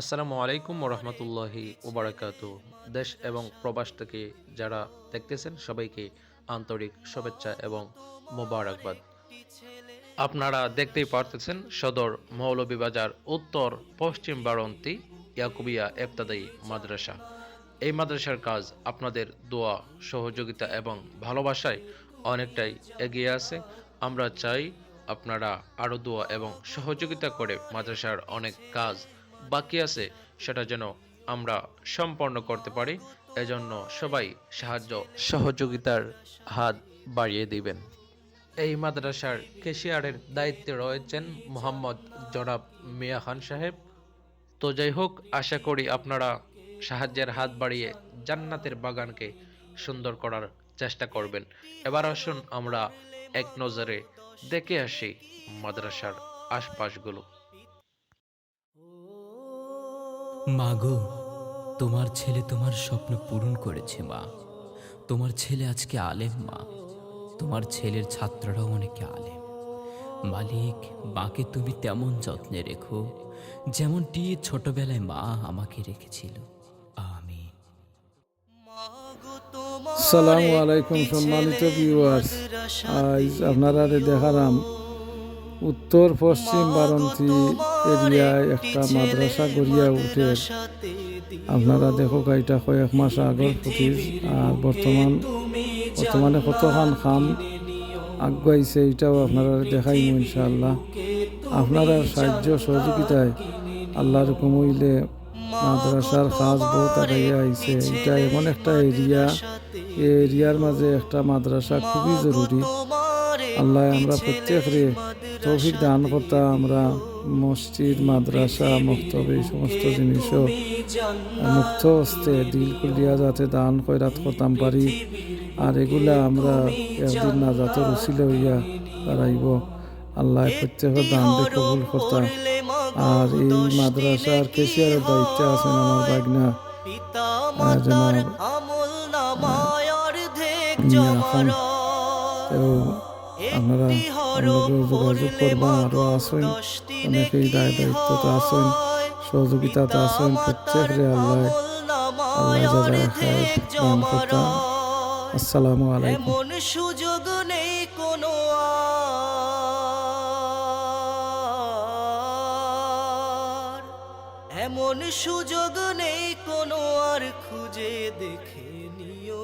আসসালামু আলাইকুম রহমতুল্লাহি ওবরাকাত। দেশ এবং প্রবাস থেকে যারা দেখতেছেন, সবাইকে আন্তরিক শুভেচ্ছা এবং মোবারকবাদ। আপনারা দেখতেই পারতেছেন, সদর মৌলভীবাজার উত্তর পশ্চিম বারন্তি ইয়াকুবিয়া এবতাদাই মাদ্রাসা। এই মাদ্রাসার কাজ আপনাদের দোয়া, সহযোগিতা এবং ভালোবাসায় অনেকটাই এগিয়ে আছে। আমরা চাই আপনারা আরও দোয়া এবং সহযোগিতা করে মাদ্রাসার অনেক কাজ বাকি আছে, সেটা যেন আমরা সম্পন্ন করতে পারি, এজন্য সবাই সাহায্য সহযোগিতার হাত বাড়িয়ে দিবেন। এই মাদ্রাসার কেশিয়ারের দায়িত্বে রয়েছেন মোহাম্মদ জনাব মিয়া খান সাহেব। তো যাই হোক, আশা করি আপনারা সাহায্যের হাত বাড়িয়ে জান্নাতের বাগানকে সুন্দর করার চেষ্টা করবেন। এবার আসুন আমরা এক নজরে দেখে আসি মাদ্রাসার আশপাশগুলো। মাগো তোমার ছেলে তোমার স্বপ্ন পূরণ করেছে, মা। তোমার ছেলে আজকে আলেম, মা। তোমার ছেলের ছাত্ররাও অনেকে আলেম। মালিক, মাকে তুমি তেমন যত্নে রেখো, যেমনটি ছোটবেলায় মা আমাকে রেখেছিল। আমিন। সালামু আলাইকুম সম্মানিত ভিউয়ার্স আজ আপনারা দেখালাম উত্তর পশ্চিম বারন্তি এরিয়ায় একটা মাদ্রাসা গড়িয়া উঠে আপনারা দেখো এটা কয়েক মাস আগর ফুটিজ আর বর্তমান বর্তমানে কতখান খাম আগুয়াইছে এটাও আপনারা দেখাই ইনশাআল্লাহ। আপনারা সাহায্য সহযোগিতায় আল্লাহর কমইলে মাদ্রাসার কাজ বহুত আগাইয়া আইছে। এটা এমন একটা এরিয়া। এই এরিয়ার মাঝে একটা মাদ্রাসা খুবই জরুরি। আল্লাহ আমরা প্রত্যেকরে তৌফিক দান করতা আমরা মসজিদ, মাদ্রাসা, মক্তব এই সমস্ত জিনিসও মুক্ত হস্তে দিল কুলিয়া যাতে দান কইরাত করতাম পারি। আর এগুলা আমরা একদিন না যাতে রুচিল হইয়া দাঁড়াইব। আল্লাহ প্রত্যেকের দান কবুল করতাম আর এই মাদ্রাসার কেশিয়ারের দায়িত্বে আছেন আমার বাগনা জনাব আপনারা আমাকে যোগাযোগ করবা আরও আসেন। অনেকেই দায় দায়িত্বতে আসেন। সহযোগিতাতে আসেন প্রত্যেকরে আল্লাহ আল্লাহ যারা খায় দান করতাম আসসালামু আলাইকুম। এমন সুযোগ নেই কোনো আর। এমন সুযোগ নেই কোনো আর। খুঁজে দেখে নিও।